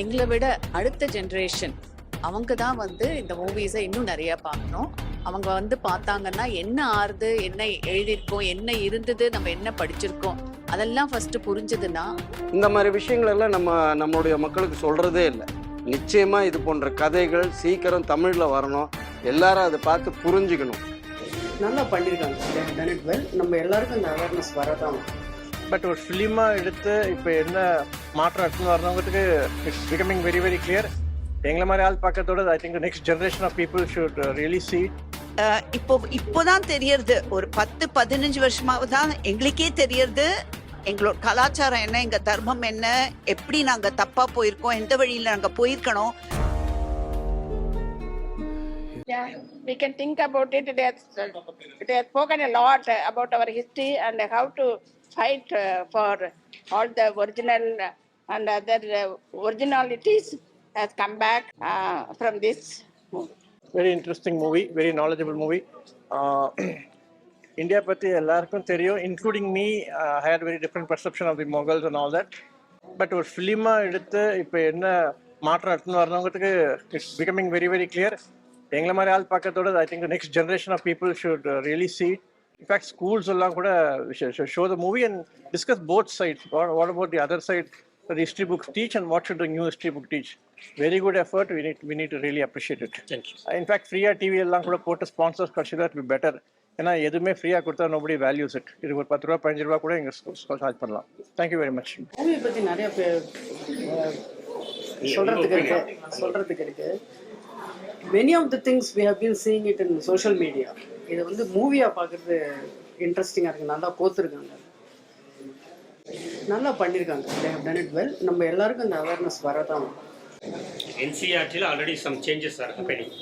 எங்களை விட அடுத்த ஜென்ரேஷன் அவங்க தான் வந்து இந்த மூவிஸை இன்னும் நிறைய பார்க்கணும். அவங்க வந்து பார்த்தாங்கன்னா என்ன ஆறுது என்ன எழுதியிருக்கோம் என்ன இருந்தது நம்ம என்ன படிச்சிருக்கோம் அதெல்லாம் ஃபர்ஸ்ட் புரிஞ்சதுன்னா இந்த மாதிரி விஷயங்கள் எல்லாம் நம்ம நம்மளுடைய மக்களுக்கு சொல்றதே இல்லை. நிச்சயமா இது போன்ற கதைகள் சீக்கிரம் தமிழ்ல வரணும். எல்லாரும் அதை பார்த்து புரிஞ்சுக்கணும். நல்லா பண்ணியிருக்காங்க. நம்ம எல்லாருக்கும் இந்த அவேர்னஸ் வரதான். பட் ஒரு ஃபிலிமாக எடுத்து இப்போ என்ன மாற்றம் எடுத்துன்னு வரணுங்கிறதுக்கு it's becoming very very clear எங்களை மாதிரி ஆள் பார்க்கறதோட I think next generation of people should really see இப்போ இப்போதான் தெரியறது. ஒரு பத்து பதினஞ்சு வருஷமாவது தான் எங்களுக்கே தெரியறது. எங்களோட கலாச்சாரம் என்ன எங்க தர்மம் என்ன எப்படி நாங்க தப்பா போயிருக்கோம் எந்த வழியில நாங்க போயிருக்கணும். Yeah, we can think about it. It has, it has spoken a lot about our history and how to fight uh, for all the original and other uh, originalities has come back uh, from this movie. Very interesting movie very knowledgeable movie India பற்றி எல்லாருக்கும் தெரியும் including me had very different perception of the Mughals and all that but ஒரு ஃபிலிமாக எடுத்து இப்போ என்ன மாற்றம் எடுத்துன்னு வரணுங்கிறதுக்கு it's becoming very very clear எங்களை மாதிரி ஆள் பார்க்கறதோட I think next generation of people should really see it in fact schools எல்லாம் கூட show the movie and discuss both sides what about the other side the history books teach and what should the new history book teach. Very good effort. We need we need to really appreciate it. Thank you. In fact, ஃப்ரீயா TV எல்லாம் கூட போட்டு sponsors consider to be better ஏன்னா எதுவுமே ஃப்ரீயாக கொடுத்தா nobody values it இது ஒரு பத்து ரூபா பதினஞ்சு ரூபா கூட எங்கள் சார்ஜ் பண்ணலாம். தேங்க்யூ வெரி மச் மூவியை பற்றி நிறைய சொல்றதுக்கு இருக்கு. சொல்றதுக்கு இருக்கு. Many of the things we have been seeing it in social media இதை வந்து மூவியாக பார்க்குறது இன்ட்ரெஸ்டிங்காக இருக்கு. நல்லா கோத்துருக்காங்க நல்லா பண்ணியிருக்காங்க டன் இட் வெல் நம்ம எல்லாருக்கும் இந்த அவேர்னஸ் வரதான். என்சிஆர்டியில் already some changes are happening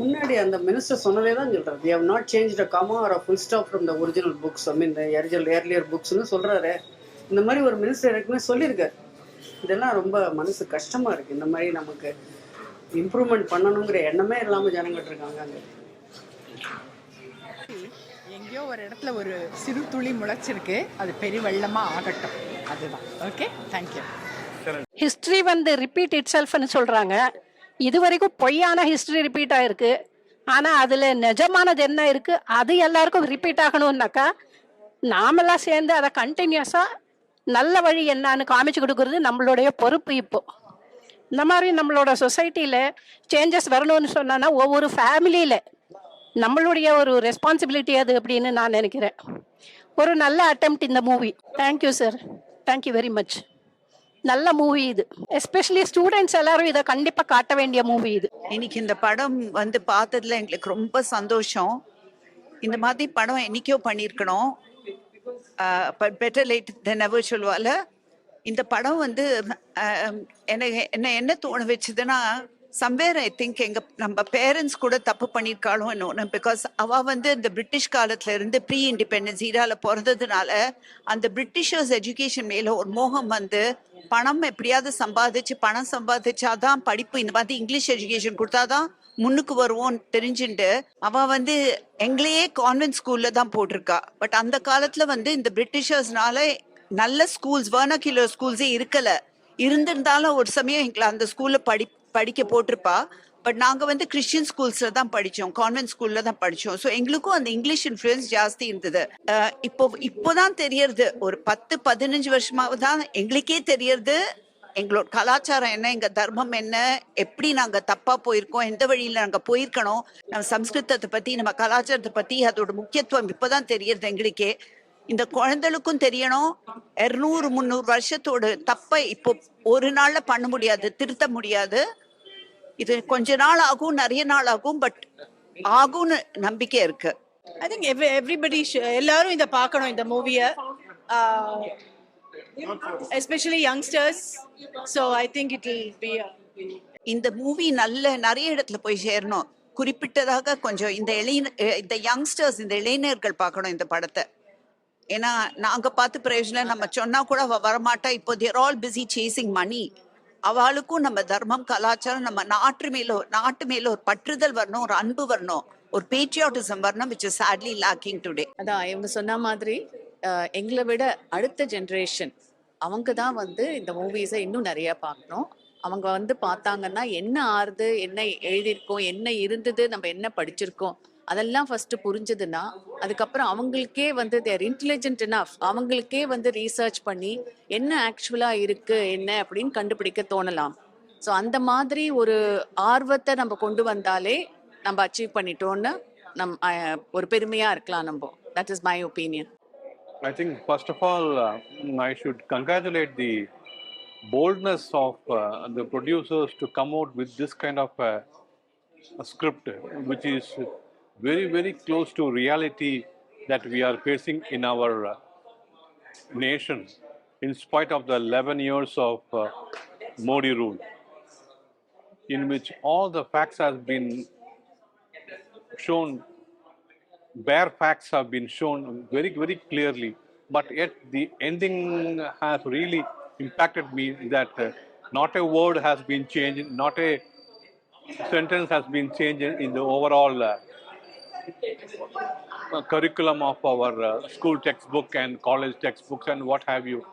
முன்னாடி அந்த மினிஸ்டர் சொன்னதே தான் சொல்றாரு. We have not change the comma or full stop from the original books I mean original earlier புக்ஸ்னு சொல்றாரு. இந்த மாதிரி ஒரு மினிஸ்டர் ஏற்கனவே சொல்லியிருக்காரு. இதெல்லாம் ரொம்ப மனசு கஷ்டமா இருக்கு. இந்த மாதிரி நமக்கு இம்ப்ரூவ்மெண்ட் பண்ணணுங்கிற எண்ணமே இல்லாம ஜனங்கள் இருக்காங்க அங்க. எங்கேயோ ஒரு இடத்துல ஒரு சிறு துளி முளைச்சிருக்கு. அது பெரிய வெள்ளமா ஆகட்டும். அதுதான். ஓகே தேங்க்யூ ஹிஸ்ட்ரி வந்து ரிப்பீட் இட் செல்ஃப்னு சொல்கிறாங்க இது வரைக்கும் பொய்யான ஹிஸ்ட்ரி ரிப்பீட் ஆயிருக்கு. ஆனால் அதில் நிஜமானது என்ன இருக்குது அது எல்லாருக்கும் ரிப்பீட் ஆகணும்னாக்கா நாமெல்லாம் சேர்ந்து அதை கண்டினியூஸாக நல்ல வழி என்னன்னு காமிச்சு கொடுக்கறது நம்மளுடைய பொறுப்பு இப்போ. இந்த மாதிரி நம்மளோட சொசைட்டியில் சேஞ்சஸ் வரணும்னு சொன்னோன்னா ஒவ்வொரு ஃபேமிலியில் நம்மளுடைய ஒரு ரெஸ்பான்சிபிலிட்டி அது அப்படின்னு நான் நினைக்கிறேன். ஒரு நல்ல அட்டம்ப்ட் இந்த movie thank you sir thank you very much நல்ல மூவி இது. எஸ்பெஷலி ஸ்டூடெண்ட்ஸ் எல்லாரும் இதை கண்டிப்பா காட்ட வேண்டிய மூவி இது. இன்னைக்கு இந்த படம் வந்து பார்த்ததுல எங்களுக்கு ரொம்ப சந்தோஷம். இந்த மாதிரி படம் என்னைக்கோ பண்ணியிருக்கணும். பெட்டர் லேட் தென் எவர் சொல்லுவால இந்த படம் வந்து ஆஹ், என்ன என்ன தோண வச்சதுன்னா சம்வேர் ஐ திங்க் எங்க நம்ம பேரண்ட்ஸ் கூட தப்பு பண்ணியிருக்காளோ ஒன்று பிகாஸ் அவ வந்து இந்த பிரிட்டிஷ் காலத்துல இருந்து ப்ரீ இண்டிபெண்டன்ஸ் ஈரால பிறந்ததுனால அந்த பிரிட்டிஷர்ஸ் எஜுகேஷன் மேல ஒரு மோகம் வந்து பணம் எப்படியாவது சம்பாதிச்சு பணம் சம்பாதிச்சாதான் படிப்பு இந்த மாதிரி இங்கிலீஷ் எஜுகேஷன் கொடுத்தாதான் முன்னுக்கு வருவோம்னு தெரிஞ்சுட்டு அவ வந்து எங்களையே கான்வென்ட் ஸ்கூல்ல தான் போட்டிருக்கா. பட் அந்த காலத்துல வந்து இந்த பிரிட்டிஷர்ஸ்னால நல்ல ஸ்கூல்ஸ் வேர்னகிலோ ஸ்கூல்ஸே இருக்கல. இருந்திருந்தாலும் ஒரு சமயம் எங்களை அந்த ஸ்கூல்ல படி படிக்க போட்டிருப்பா. பட் நாங்க வந்து கிறிஸ்டியன் ஸ்கூல்ஸ்ல தான் படிச்சோம். கான்வென்ட் ஸ்கூல்ல தான் படிச்சோம். ஸோ எங்களுக்கும் அந்த இங்கிலீஷ் இன்ஃபுளுன்ஸ் ஜாஸ்தி இருந்தது. இப்போ இப்போதான் தெரியறது. ஒரு பத்து பதினஞ்சு வருஷமாவது தான் எங்களுக்கே தெரியறது. எங்களோட கலாச்சாரம் என்ன எங்க தர்மம் என்ன எப்படி நாங்க தப்பா போயிருக்கோம் எந்த வழியில நாங்க போயிருக்கணும் நம்ம சம்ஸ்கிருதத்தை பத்தி நம்ம கலாச்சாரத்தை பத்தி அதோட முக்கியத்துவம் இப்பதான் தெரியறது எங்களுக்கே. இந்த குழந்தைகளுக்கும் தெரியணும். இருநூறு முந்நூறு வருஷத்தோட தப்பை இப்போ ஒரு நாள்ல பண்ண முடியாது திருத்த முடியாது. இது கொஞ்ச நாள் ஆகும் நிறைய நாள் ஆகும் பட் ஆகும்னு நம்பிக்கை இருக்கு. ஐ திங்க் எவ்ரிபடி எல்லாரும் இதை பார்க்கணும் இந்த மூவியை especially youngsters so I think it will be இந்த மூவி நல்ல நிறைய இடத்துல போய் சேரணும். குறிப்பிட்டதாக கொஞ்சம் இந்த இளைஞ இந்த யங்ஸ்டர்ஸ் இந்த இளைஞர்கள் பார்க்கணும் இந்த படத்தை. ஏன்னா நாங்க பார்த்து பிரயோஜனம் நம்ம சொன்னா கூட வரமாட்டா. இப்போ they're all busy chasing money அவளுக்கும் நம்ம தர்மம் கலாச்சாரம் நம்ம நாட்டு மேல நாட்டு மேல ஒரு பற்றுதல் வரணும் ஒரு அன்பு வரணும் ஒரு பேட்ரியாட்டிசம் வரணும் which is sadly lacking today அதான் இவங்க சொன்ன மாதிரி எங்களை விட அடுத்த ஜென்ரேஷன் அவங்க தான் வந்து இந்த மூவிஸை இன்னும் நிறைய பார்க்கணும். அவங்க வந்து பார்த்தாங்கன்னா என்ன ஆறுது என்ன எழுதியிருக்கோம் என்ன இருந்தது நம்ம என்ன படிச்சிருக்கோம் அதெல்லாம் ஃபர்ஸ்ட் புரிஞ்சதுன்னா அதுக்கப்புறம் அவங்களுக்கே வந்து தேர் இன்டெலிஜென்ட் இனஃப் அவங்களுக்கே வந்து ரீசர்ச் பண்ணி என்ன ஆக்சுவலா இருக்கு என்ன அப்படின்னு கண்டுபிடிக்க தோணலாம். ஸோ அந்த மாதிரி ஒரு ஆர்வத்தை நம்ம கொண்டு வந்தாலே நம்ம அச்சீவ் பண்ணிட்டோம்னு நம் ஒரு பெருமையா இருக்கலாம் நம்ம. That is my opinion I think first of all, uh, I should congratulate the boldness of uh, the producers to come out with this kind of uh, a script, which is very, very close to reality that we are facing in our uh, nation, in spite of the 11 years of uh, Modi rule, in which all the facts have been shown bare facts have been shown very, very clearly. But yet, the ending has really impacted me that uh, not a word has been changed, not a sentence has been changed in the overall uh, curriculum of our uh, school textbook and college textbooks and what have you.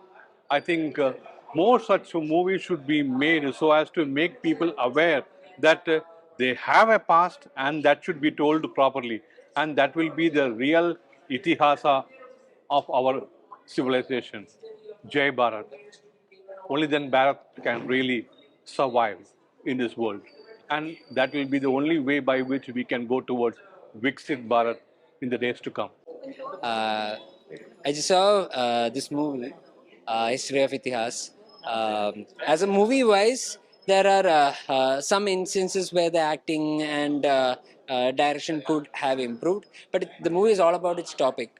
I think uh, more such movies should be made so as to make people aware that uh, they have a past and that should be told properly. And that will be the real itihasa of our civilization. Jai Bharat. Only then Bharat can really survive in this world. And that will be the only way by which we can go towards Viksit Bharat in the days to come. uh, I just saw uh, this movie, uh, History of Itihas. Um, as a movie wise, there are uh, uh, some instances where the acting and uh, uh, direction could have improved, but it- the movie is all about its topic.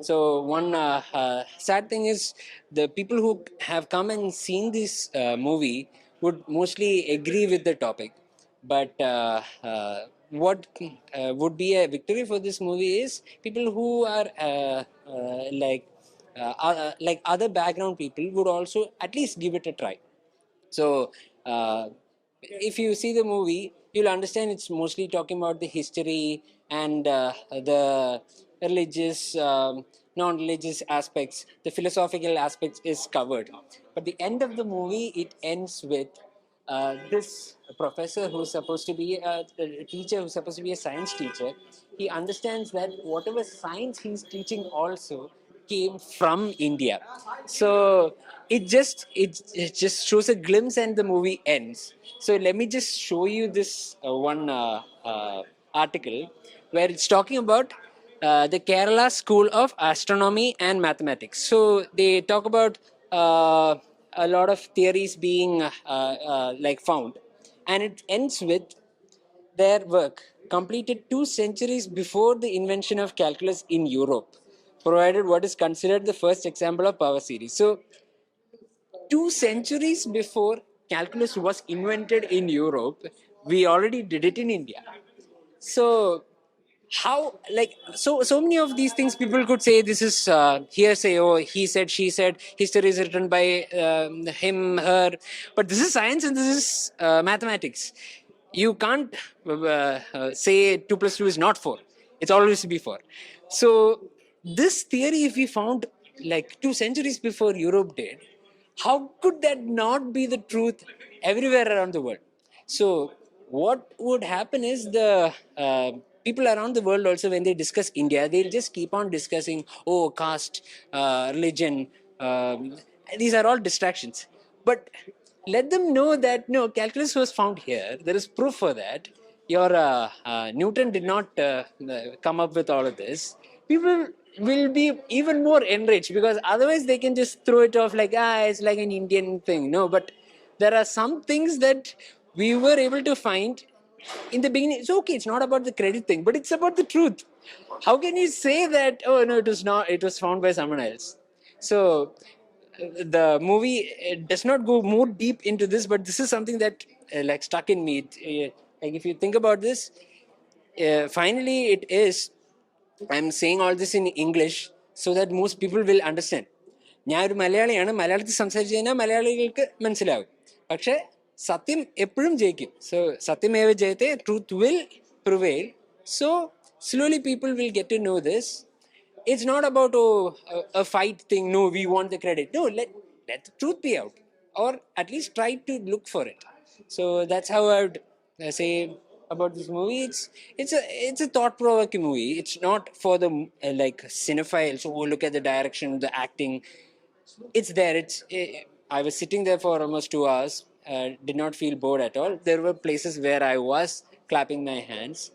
So one uh, uh, sad thing is the people who have come and seen this uh, movie would mostly agree with the topic but uh, uh, what uh, would be a victory for this movie is people who are uh, uh, like uh, uh, like other background people would also at least give it a try. So uh, if you see the movie you'll understand it's mostly talking about the history and the religious um, non-religious aspects. The philosophical aspects is covered. But the end of the movie it ends with uh, this professor who's supposed to be a, a teacher who's supposed to be a science teacher he understands that whatever science he's teaching also came from india so it just it, it just shows a glimpse and the movie ends so let me just show you this uh, one uh, uh, article where it's talking about uh, the Kerala School of Astronomy and Mathematics. So they talk about uh, a lot of theories being uh, uh, like found, and it ends with their work completed two centuries before the invention of calculus in Europe, provided what is considered the first example of power series. So two centuries before calculus was invented in Europe, we already did it in India. So how like so so many of these things people could say this is uh, hearsay or he said she said history is written by um, him her. But this is science and this is uh, mathematics. You can't uh, uh, say 2 plus 2 is not 4 it's always be 4 so this theory if we found like two centuries before europe did how could that not be the truth everywhere around the world? So what would happen is the uh, people around the world also when they discuss india they'll just keep on discussing oh caste uh, religion um, these are all distractions. But let them know that no calculus was found here. There is proof for that. Your uh, uh, newton did not uh, come up with all of this. People will be even more enriched because otherwise they can just throw it off like ah it's like an indian thing. No but there are some things that we were able to find in the beginning it's okay it's not about the credit thing but it's about the truth how can you say that oh no it was not it was found by someone else so uh, the movie uh, does not go more deep into this but this is something that uh, like stuck in me It, uh, like if you think about this uh, finally it is i'm saying all this in english so that most people will understand ഞാൻ ഒരു മലയാളിയാണ് മലയാളത്തിൽ സംസാരിച്ചു കഴിഞ്ഞാൽ മലയാളികൾക്ക് മനസ്സിലാവും പക്ഷെ സത്യം എപ്പോഴും ജയിക്കും സോ സത്യമേവ ജയത്തെ truth will prevail so slowly people will get to know this it's not about oh, a, a fight thing no we want the credit no let let the truth be out, or at least try to look for it. So that's how I would uh, say about this movie. It's it's a it's a thought provoking movie. It's not for the uh, like cinephiles who look at the direction, the acting. It's there. It's uh, I was sitting there for almost two hours. Uh, did not feel bored at all. There were places where I was clapping my hands.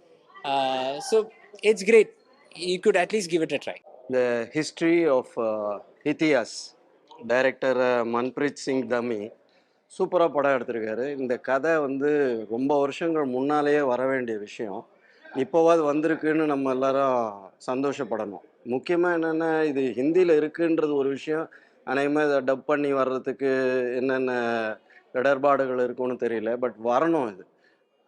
Uh, so it's great. You could at least give it a try. இந்த history of இத்தியாஸ் uh, Manpreet Singh தமி சூப்பராக படம் எடுத்திருக்காரு இந்த கதை வந்து ரொம்ப வருஷங்கள் முன்னாலேயே வர வேண்டிய விஷயம் இப்போவாது வந்திருக்குன்னு நம்ம எல்லாரும் சந்தோஷப்படணும் முக்கியமாக என்னென்னா இது ஹிந்தியில் இருக்குன்றது ஒரு விஷயம் அநேகமாக இதை டப் பண்ணி வர்றதுக்கு என்னென்ன இடர்பாடுகள் இருக்குன்னு தெரியல பட் வரணும் இது.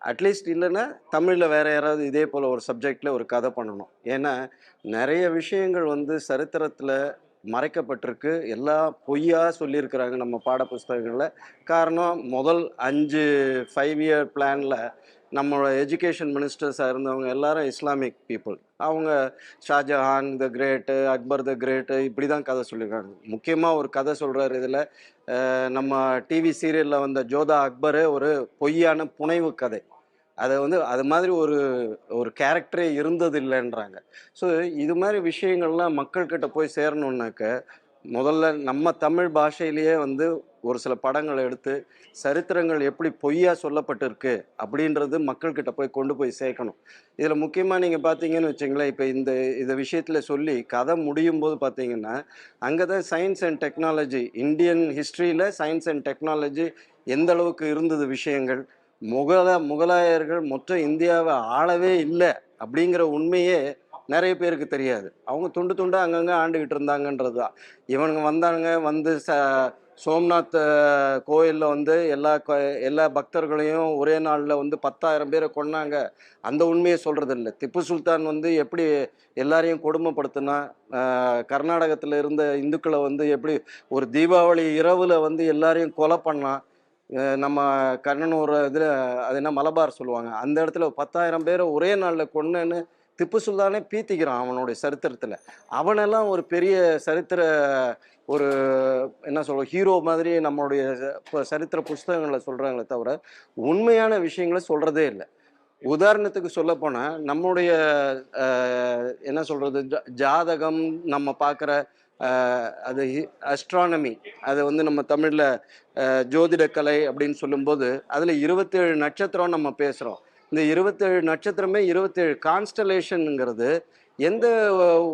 அட்லீஸ்ட் இல்லைன்னா தமிழில் வேறு யாராவது இதே போல் ஒரு சப்ஜெக்டில் ஒரு கதை பண்ணணும். ஏன்னா நிறைய விஷயங்கள் வந்து சரித்திரத்தில் மறைக்கப்பட்டிருக்கு. எல்லாம் பொய்யாக சொல்லியிருக்கிறாங்க நம்ம பாட புஸ்தகங்களில் காரணம் முதல் அஞ்சு ஃபைவ் இயர் பிளானில் நம்மளோட எஜுகேஷன் மினிஸ்டர்ஸாக இருந்தவங்க எல்லாரும் இஸ்லாமிக் பீப்புள் அவங்க Shahjahan the great Akbar the great இப்படி தான் கதை சொல்லியிருக்காங்க. முக்கியமாக ஒரு கதை சொல்கிறார் இதில் நம்ம டிவி சீரியலில் வந்த ஜோதா அக்பர் ஒரு பொய்யான புனைவு கதை. அதை வந்து அது மாதிரி ஒரு ஒரு கேரக்டரே இருந்தது இல்லைன்றாங்க ஸோ இது மாதிரி விஷயங்கள்லாம் மக்கள்கிட்ட போய் சேரணுன்னாக்க முதல்ல நம்ம தமிழ் பாஷையிலேயே வந்து ஒரு சில படங்களை எடுத்து சரித்திரங்கள் எப்படி பொய்யா சொல்லப்பட்டிருக்கு அப்படின்றது மக்கள்கிட்ட போய் கொண்டு போய் சேர்க்கணும். இதில் முக்கியமாக நீங்கள் பார்த்தீங்கன்னு வச்சுங்களேன் இப்போ இந்த இந்த விஷயத்தில் சொல்லி கதை முடியும் போது பார்த்தீங்கன்னா அங்கே தான் சயின்ஸ் அண்ட் டெக்னாலஜி இந்தியன் ஹிஸ்ட்ரியில் சயின்ஸ் அண்ட் டெக்னாலஜி எந்த அளவுக்கு இருந்தது விஷயங்கள் முகல முகலாயர்கள் மொத்த இந்தியாவை ஆளவே இல்லை அப்படிங்கிற உண்மையே நிறைய பேருக்கு தெரியாது. அவங்க துண்டு துண்டாக அங்கங்கே ஆண்டுகிட்டு இருந்தாங்கன்றது தான் இவனுங்க வந்தானுங்க வந்து ச சோம்நாத் கோயிலில் வந்து எல்லா எல்லா பக்தர்களையும் ஒரே நாளில் வந்து பத்தாயிரம் பேரை கொன்னாங்க. அந்த உண்மையை சொல்கிறது இல்லை திப்பு சுல்தான் வந்து எப்படி எல்லாரையும் கொடுமைப்படுத்தினா கர்நாடகத்தில் இருந்த இந்துக்களை வந்து எப்படி ஒரு தீபாவளி இரவில் வந்து எல்லாரையும் கொலை பண்ணான் நம்ம கண்ணனூர் இதில் அது என்ன மலபார் சொல்லுவாங்க. அந்த இடத்துல பத்தாயிரம் பேரை ஒரே நாளில் கொன்னேன்னு திப்பு சுல்தானே பீத்திக்கிறான் அவனுடைய சரித்திரத்தில். அவனெல்லாம் ஒரு பெரிய சரித்திர ஒரு என்ன சொல்ற ஹீரோ மாதிரி நம்மளுடைய சரித்திர புஸ்தகங்களை சொல்கிறாங்களே தவிர உண்மையான விஷயங்களை சொல்கிறதே இல்லை. உதாரணத்துக்கு சொல்லப்போனால் நம்முடைய என்ன சொல்கிறது ஜாதகம் நம்ம பார்க்குற அது அஸ்ட்ரானமி அது வந்து நம்ம தமிழில் ஜோதிடக்கலை அப்படின்னு சொல்லும்போது அதில் இருபத்தேழு நட்சத்திரம் நம்ம பேசுகிறோம் இந்த இருபத்தேழு நட்சத்திரமே இருபத்தேழு கான்ஸ்டலேஷனுங்கிறது எந்த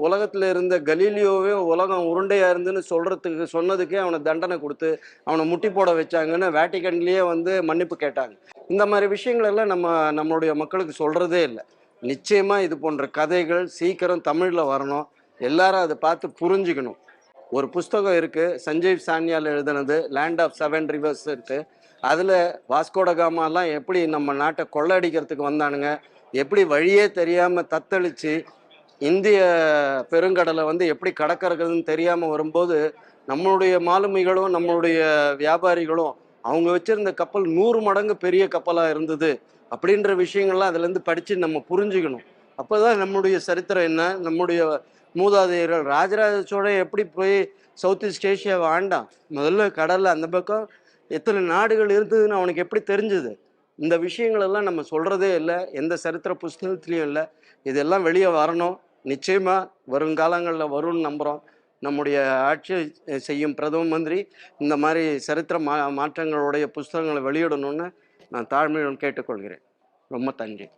உலகத்தில் இருந்த கலீலியோவே உலகம் உருண்டையாக இருந்துன்னு சொல்கிறதுக்கு சொன்னதுக்கே அவனை தண்டனை கொடுத்து அவனை முட்டி போட வச்சாங்கன்னு வேட்டிகன்லேயே வந்து மன்னிப்பு கேட்டாங்க. இந்த மாதிரி விஷயங்களெல்லாம் நம்ம நம்மளுடைய மக்களுக்கு சொல்கிறதே இல்லை. நிச்சயமாக இது போன்ற கதைகள் சீக்கிரம் தமிழில் வரணும். எல்லாரும் அதை பார்த்து புரிஞ்சுக்கணும். ஒரு புஸ்தகம் இருக்குது சஞ்சீவ் சான்யால் எழுதுனது லேண்ட் ஆஃப் செவன் ரிவர்ஸ் இருக்குது அதில் வாஸ்கோடகாமாலாம் எப்படி நம்ம நாட்டை கொள்ளடிக்கிறதுக்கு வந்தானுங்க? எப்படி வழியே தெரியாமல் தத்தளித்து இந்திய பெருங்கடலை வந்து எப்படி கடக்கிறதுன்னு தெரியாமல் வரும்போது நம்மளுடைய மாலுமிகளும் நம்மளுடைய வியாபாரிகளும் அவங்க வச்சிருந்த கப்பல் நூறு மடங்கு பெரிய கப்பலாக இருந்தது அப்படின்ற விஷயங்கள்லாம் அதுலேருந்து படித்து நம்ம புரிஞ்சுக்கணும். அப்போ தான் நம்முடைய சரித்திரம் என்ன? நம்முடைய மூதாதையர்கள் ராஜராஜ சோழன் எப்படி போய் சவுத் ஈஸ்ட் ஏஷியாவை ஆண்டான்? முதல்ல கடலில் அந்த பக்கம் எத்தனை நாடுகள் இருந்ததுன்னு அவனுக்கு எப்படி தெரிஞ்சுது? இந்த விஷயங்களெல்லாம் நம்ம சொல்கிறதே இல்லை எந்த சரித்திர புஸ்தகத்துலேயும் இல்லை. இதெல்லாம் வெளியே வரணும். நிச்சயமாக வருங்காலங்களில் வரும்னு நம்புகிறோம் நம்முடைய ஆட்சி செய்யும் பிரதம மந்திரி இந்த மாதிரி சரித்திர மா மாற்றங்களுடைய புஸ்தகங்களை வெளியிடணும்னு நான் தாழ்மையுடன் கேட்டுக்கொள்கிறேன். ரொம்ப நன்றி.